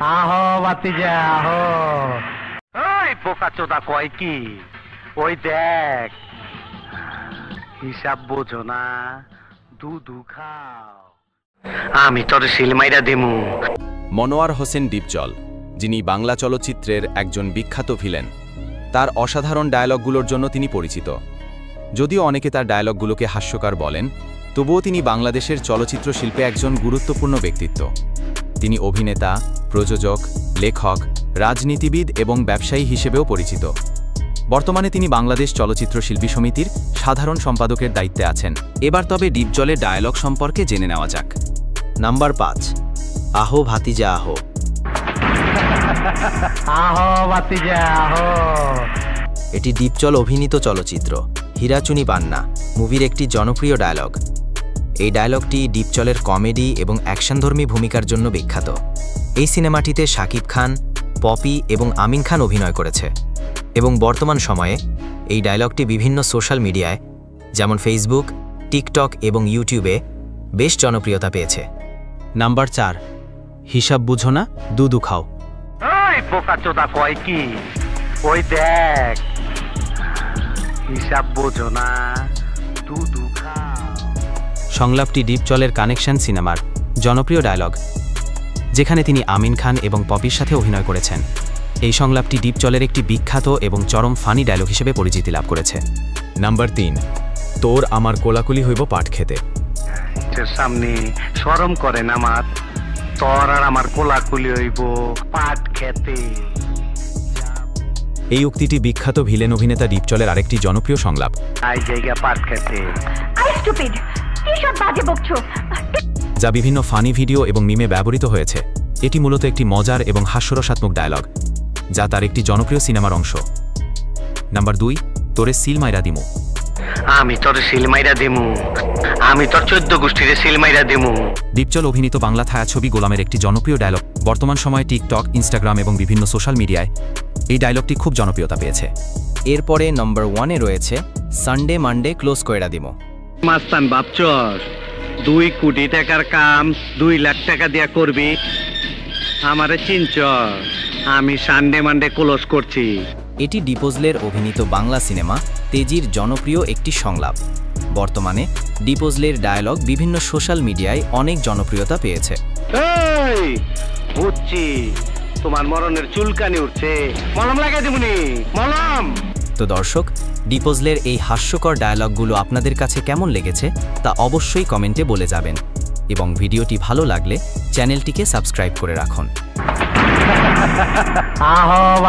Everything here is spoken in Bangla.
আহো বাতিজা আহো। ওই বোকা চোদা কয় কি? ওই দেখ। হিসাব বোঝো না দুধু খাও। আমি তোর সিলমাইরা দিমু। মনোয়ার হোসেন ডিপজল যিনি বাংলা চলচ্চিত্রের একজন বিখ্যাত ভিলেন তার অসাধারণ ডায়ালগগুলোর জন্য তিনি পরিচিত। যদিও অনেকে তার ডায়ালগগুলোকে হাস্যকর বলেন তবুও তিনি বাংলাদেশের চলচ্চিত্র শিল্পে একজন গুরুত্বপূর্ণ ব্যক্তিত্ব। তিনি অভিনেতা প্রযোজক লেখক রাজনীতিবিদ এবং ব্যবসায়ী হিসেবেও পরিচিত। বর্তমানে তিনি বাংলাদেশ চলচ্চিত্র শিল্পী সমিতির সাধারণ সম্পাদকের দায়িত্বে আছেন। এবার তবে ডিপজলের ডায়ালগ সম্পর্কে জেনে নেওয়া যাক। নাম্বার পাঁচ আহো ভাতিজা আহো। আহো আহো। এটি ডিপজল অভিনীত চলচ্চিত্র হীরাচুনি পান্না মুভির একটি জনপ্রিয় ডায়লগ। এই ডায়লগটি ডিপজলের কমেডি এবং অ্যাকশনধর্মী ভূমিকার জন্য বিখ্যাত। এই সিনেমাটিতে শাকিব খান, পপি এবং আমিন খান অভিনয় করেছে এবং বর্তমান সময়ে এই ডায়লগটি বিভিন্ন সোশ্যাল মিডিয়ায় যেমন ফেসবুক টিকটক এবং ইউটিউবে বেশ জনপ্রিয়তা পেয়েছে। নাম্বার চার, হিসাব বুঝো না, দুধু খাও। কয় কি? ওই দেখ। হিসাব বোঝো না। সংলাপটি ডিপজলের কানেকশন সিনেমার জনপ্রিয় ডায়লগ যেখানে তিনি আমিন খান এবং পপির সাথে অভিনয় করেছেন। এই সংলাপটি ডিপজলের একটি বিখ্যাত এবং চরম ফানি ডায়লগ হিসেবে পরিচিতি লাভ করেছে। নাম্বার তিন তোর আমার কোলাকুলি হইব পাট খেতে। সামনে সরম করেন আমার তোর আর আমার কোলাকুলি হইব পাট খেতে। এই উক্তিটি বিখ্যাত ভিলেন অভিনেতা ডিপচলের আরেকটি জনপ্রিয় সংলাপ। আই জায়গা পাট খেতে। আই স্টুপিড। কি সব বাজে বকছো? যা বিভিন্ন ফানি ভিডিও এবং মিমে ব্যবহৃত হয়েছে। এটি মূলত একটি মজার এবং হাস্যরসাত্মক ডায়লগ যা তার একটি জনপ্রিয় সিনেমার অংশ। নাম্বার দুই তোরে সিল মাইরা দিমু। আমি তোর সিলমাইরা দিমু। আমি তোর চোদ্দ গোষ্ঠীরে সিলমাইরা দিমু। ডিপচল অভিনীত বাংলা ছায়াছবি গোলামের একটি জনপ্রিয় ডায়লগ বর্তমান সময়ে টিকটক ইনস্টাগ্রাম এবং বিভিন্ন সোশ্যাল মিডিয়ায় এই ডায়লগটি খুব জনপ্রিয়তা পেয়েছে। এরপরে নম্বর ওয়ানে রয়েছে সানডে মানডে ক্লোজ কইরা দিমো। মাস্তান ভাবছস? দুই কোটি টাকার কাম দুই লাখ টাকা দিয়া করবি? আমারে চিনচ আমি সানডে মানডে ক্লোজ করছি। এটি ডিপোজলের অভিনীত বাংলা সিনেমা তেজির জনপ্রিয় একটি সংলাপ। বর্তমানে ডিপোজলের ডায়লগ বিভিন্ন সোশ্যাল মিডিয়ায় অনেক জনপ্রিয়তা পেয়েছে। এই বুঝছি। তোমার মরণের চুলকানি উঠছে। মলম লাগাই দিবনি মলম! তো দর্শক, ডিপোজলের এই হাস্যকর ডায়ালগুলো আপনাদের কাছে কেমন লেগেছে তা অবশ্যই কমেন্টে বলে যাবেন। এবং ভিডিওটি ভালো লাগলে চ্যানেলটিকে সাবস্ক্রাইব করে রাখুন। আহো।